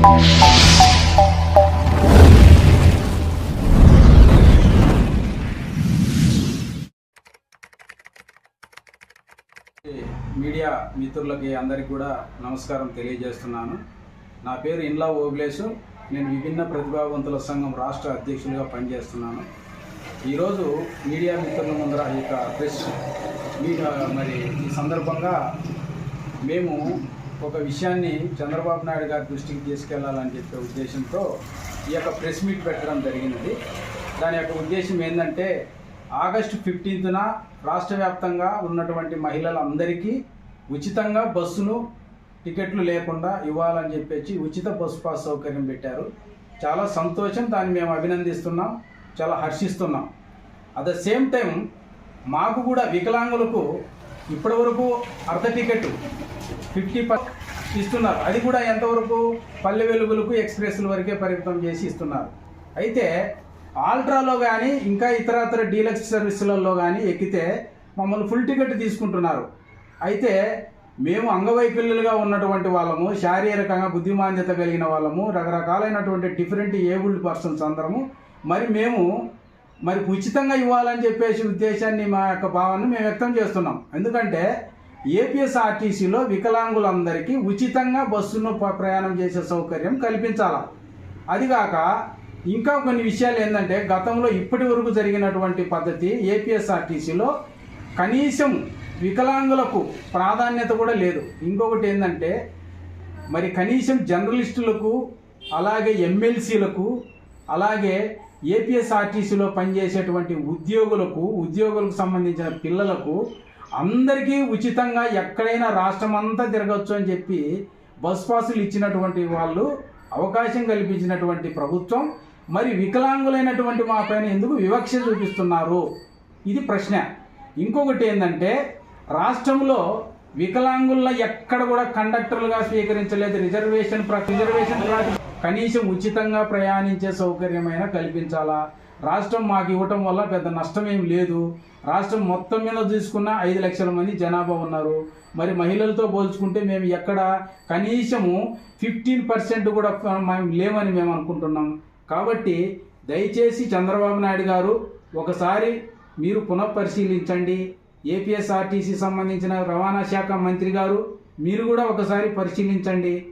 Media మిత్రులకి అందరికీ కూడా నమస్కారం తెలియజేస్తున్నాను. నా పేరు ఇండ్లా ఓబిలేసు నేను విభిన్న ప్రతిభావంతుల సంఘం రాష్ట్ర అధ్యక్షులుగా పనిచేస్తున్నాను. ఈరోజు మీడియా మిత్రుల ముందర ఈ యొక్క ప్రెస్ మీడియా మరి ఈ సందర్భంగా మేము ఒక విషయాన్ని చంద్రబాబు నాయుడు గారి దృష్టికి తీసుకెళ్ళాలని చెప్పే ఉద్దేశంతో ఈ యొక్క ప్రెస్ మీట్ పెట్టడం జరిగినది. దాని యొక్క ఉద్దేశం ఏంటంటే ఆగస్టు ఫిఫ్టీన్త్న రాష్ట్ర వ్యాప్తంగా ఉన్నటువంటి మహిళలందరికీ ఉచితంగా బస్సును టికెట్లు లేకుండా ఇవ్వాలని చెప్పేసి ఉచిత బస్సు పాస్ సౌకర్యం పెట్టారు. చాలా సంతోషం దాన్ని మేము అభినందిస్తున్నాం చాలా హర్షిస్తున్నాం. అట్ ద సేమ్ టైం మాకు కూడా వికలాంగులకు ఇప్పటివరకు అర్ధ టికెట్ ఫిఫ్టీ పర్ ఇస్తున్నారు. అది కూడా ఎంతవరకు పల్లె వెలుగులకు ఎక్స్ప్రెస్ల వరకే పరిమితం చేసి ఇస్తున్నారు. అయితే ఆల్ట్రాలో కానీ ఇంకా ఇతరత్ర డీలక్స్ సర్వీసులలో కానీ ఎక్కితే మమ్మల్ని ఫుల్ టికెట్ తీసుకుంటున్నారు. అయితే మేము అంగవైకల్యులుగా ఉన్నటువంటి వాళ్ళము శారీరకంగా బుద్ధిమాన్యత కలిగిన వాళ్ళము రకరకాలైనటువంటి డిఫరెంట్ ఏబుల్డ్ పర్సన్స్ అందరము. మరి మేము మరి ఉచితంగా ఇవ్వాలని చెప్పేసి ఉద్దేశాన్ని మా యొక్క భావాన్ని మేము వ్యక్తం చేస్తున్నాం. ఎందుకంటే ఏపీఎస్ఆర్టీసీలో వికలాంగులందరికీ ఉచితంగా బస్సును ప్రయాణం చేసే సౌకర్యం కల్పించాలా. అదిగాక ఇంకా కొన్ని విషయాలు ఏంటంటే గతంలో ఇప్పటి వరకు జరిగినటువంటి పద్ధతి ఏపీఎస్ఆర్టీసీలో కనీసం వికలాంగులకు ప్రాధాన్యత కూడా లేదు. ఇంకొకటి ఏంటంటే మరి కనీసం జర్నలిస్టులకు అలాగే ఎమ్మెల్సీలకు అలాగే ఏపీఎస్ఆర్టీసీలో పనిచేసేటువంటి ఉద్యోగులకు ఉద్యోగులకు సంబంధించిన పిల్లలకు అందరికీ ఉచితంగా ఎక్కడైనా రాష్ట్రం అంతా తిరగచ్చు అని చెప్పి బస్ పాసులు ఇచ్చినటువంటి వాళ్ళు అవకాశం కల్పించినటువంటి ప్రభుత్వం మరి వికలాంగులైనటువంటి మా పైన ఎందుకు వివక్ష చూపిస్తున్నారు? ఇది ప్రశ్న. ఇంకొకటి ఏంటంటే రాష్ట్రంలో వికలాంగుల ఎక్కడ కూడా కండక్టర్లుగా స్వీకరించలేదు. రిజర్వేషన్ ప్ర- రిజర్వేషన్ కనీసం ఉచితంగా ప్రయాణించే సౌకర్యమైనా కల్పించాలా? రాష్ట్రం మాకు ఇవ్వటం వల్ల పెద్ద నష్టం ఏం లేదు. రాష్ట్రం మొత్తం మీద చూసుకున్న ఐదు లక్షల మంది జనాభా ఉన్నారు. మరి మహిళలతో పోల్చుకుంటే మేము ఎక్కడ కనీసము ఫిఫ్టీన్ పర్సెంట్ కూడా మేము లేమని మేము అనుకుంటున్నాం. కాబట్టి దయచేసి చంద్రబాబు నాయుడు గారు ఒకసారి మీరు పునఃపరిశీలించండి. ఏపీఎస్ఆర్టీసీ సంబంధించిన రవాణా శాఖ మంత్రి గారు మీరు కూడా ఒకసారి పరిశీలించండి.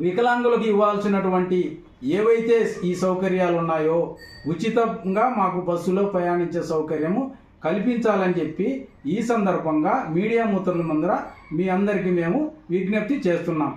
వికలాంగులకు ఇవ్వాల్సినటువంటి ఏవైతే ఈ సౌకర్యాలు ఉన్నాయో ఉచితంగా మాకు బస్సులో ప్రయాణించే సౌకర్యము కల్పించాలని చెప్పి ఈ సందర్భంగా మీడియా మిత్రుల ముందర మీ అందరికీ మేము విజ్ఞప్తి చేస్తున్నాం.